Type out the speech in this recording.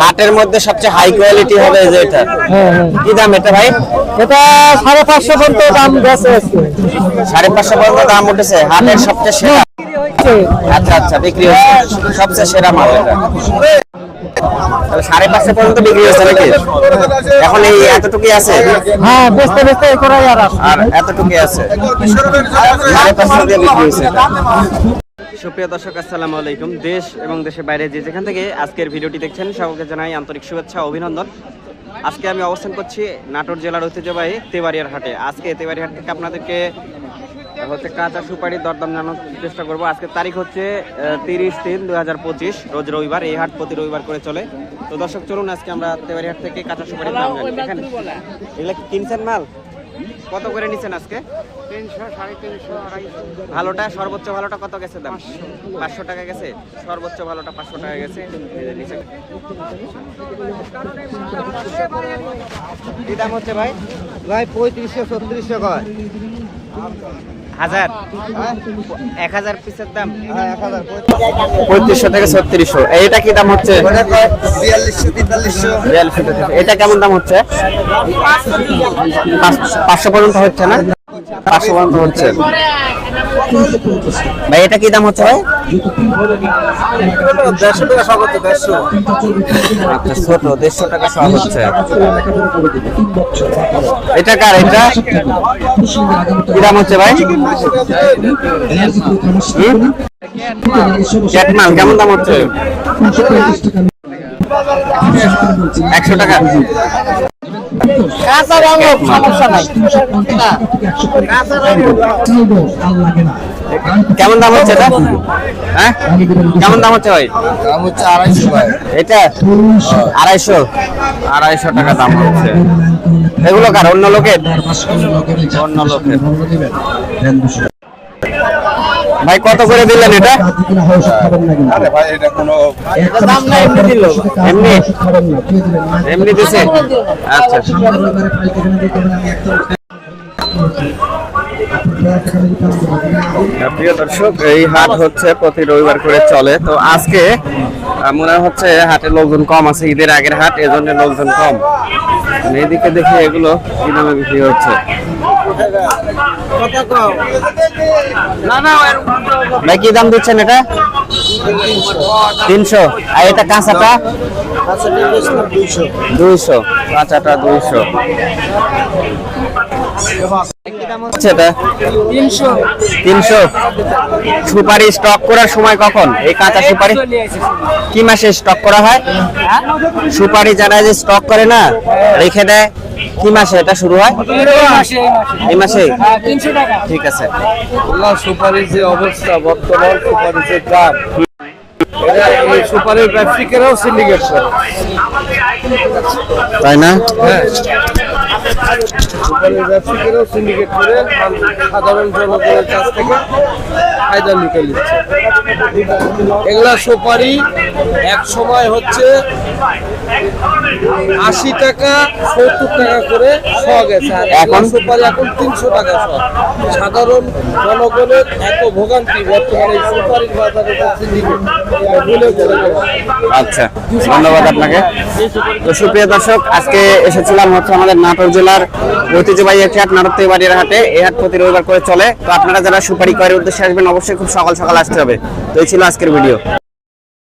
হাটের মধ্যে সবচেয়ে হাই কোয়ালিটি হবে যে এটা। কি দাম এটা ভাই? এটা সাড়ে পাঁচশো পর্যন্ত দাম গেছে সাড়ে পাঁচশো পর্যন্ত দাম উঠেছে। হাটের সবচেয়ে সেরা। আচ্ছা আচ্ছা বিক্রি হচ্ছে সবচেয়ে সেরা মাল এটা। সাড়ে পাঁচশো পর্যন্ত বিক্রি হচ্ছে নাকি? এখন এই এতটুকুই আছে? হ্যাঁ বেচতে বেচতে করাই আর আর এতটুকুই আছে? সাড়ে পাঁচশো দিয়ে বিক্রি হয়েছে সুপ্রিয় দর্শক আসসালামু আলাইকুম। দেশ এবং দেশের বাইরে যে যেখান থেকে আজকের ভিডিওটি দেখছেন সকলকে জানাই আন্তরিক শুভেচ্ছা অভিনন্দন। আজকে আমি অবস্থান করছি নাটোর জেলার ঐতিহ্যবাহী তেবাড়িয়ার হাটে। আজকে তেবাড়িয়ার হাট থেকে আপনাদেরকে হচ্ছে কাঁচা সুপারি দরদাম জানানোর চেষ্টা করব। আজকে তারিখ হচ্ছে তিরিশ তিন দুই হাজার পঁচিশ রোজ রবিবার। এই হাট প্রতি রবিবার করে চলে। তো দর্শক চলুন আজকে আমরা তেবাড়ি হাট থেকে কাঁচা সুপারির দাম জানি। দেখেন এগুলা কিনছেন মাল? কত করে নিছেন আজকে? ভালোটা সর্বোচ্চ ভালোটা কত গেছে দাম? পাঁচশো টাকা গেছে? সর্বোচ্চ ভালোটা পাঁচশো টাকা গেছে। কি দাম হচ্ছে ভাই? ভাই পঁয়ত্রিশশো ছত্রিশশো কয়? হাজার। এক হাজার পিসের দাম। হ্যাঁ এক হাজার পঁয়ত্রিশশো থেকে ছত্রিশশো। এইটা কি দাম হচ্ছে? এটা কেমন দাম হচ্ছে? পাঁচ- পাঁচশো পর্যন্ত হচ্ছে না? পাঁচশো পর্যন্ত হচ্ছে। ভাই এটা কি দাম হচ্ছে ভাই? দেড়শো টাকা সর্বোচ্চ দেড়শো। আচ্ছা ছোট দেড়শো টাকা সব হচ্ছে। এটা কার এটা? কি দাম হচ্ছে ভাই? ক্যাটমাল কেমন দাম হচ্ছে? একশো টাকা। কাঁচা রঙ সমস্যা নাই। কেমন দাম হচ্ছে এটা? হ্যাঁ? কেমন দাম হচ্ছে ভাই? দাম হচ্ছে আড়াইশো ভাই। এটা? আড়াইশো। আড়াইশো টাকা দাম হচ্ছে। এগুলো কার? অন্য লোকের। অন্য লোকের। ভাই কত করে দিলেন এটা? আরে কোনো এমনি দিল। এমনি? দিছে? আচ্ছা। প্রিয় দর্শক এই হাট হচ্ছে প্রতি রবিবার করে চলে। তো আজকে মনে হচ্ছে হাটে লোকজন কম আছে ঈদের আগের হাট এজন্য লোকজন কম। মানে এদিকে দেখি এগুলো কি দামে বিক্রি হচ্ছে? ভাই কি দাম দিচ্ছেন এটা? তিনশো। আর এটা কাঁচাটা? দুইশো। কাঁচাটা দুইশো। সুপারি স্টক করার সময় কখন? এই কাঁচা সুপারি? কি মাসে স্টক করা হয়? সুপারি যারা যে স্টক করে না রেখে দেয় কি মাসে এটা শুরু হয়? এই মাসে ঠিক আছে। সুপারির যে অবস্থা বর্তমান সুপারির যে দাম সুপারির ব্যবসায়িকেরাও সিন্ডিকেট তাই না? হ্যাঁ। সুপারির ব্যবসায়িকেরাও সিন্ডিকেট করে সাধারণ জনগণের কাছ থেকে ফায়দা নিতে নিচ্ছে। এগুলা সুপারি এক সময় হচ্ছে আশি টাকা সত্তর টাকা করে গেছে আর এখন? সুপারি এখন তিনশো টাকা শ সাধারণ জনগণের এত ভোগান্তি বর্তমানে সুপারির বাজারে বলে আচ্ছা ধন্যবাদ আপনাকে। তো সুপ্রিয় দর্শক আজকে এসেছিলাম হচ্ছে আমাদের নাটোর জেলার ঐতিহ্যবাহী একটি হাট নাটক বাড়ির হাটে এই হাট প্রতি রবিবার করে চলে। তো আপনারা যারা সুপারি করার উদ্দেশ্যে আসবেন, অবশ্যই খুব সকাল সকাল আসতে হবে। তো এই ছিল আজকের ভিডিও।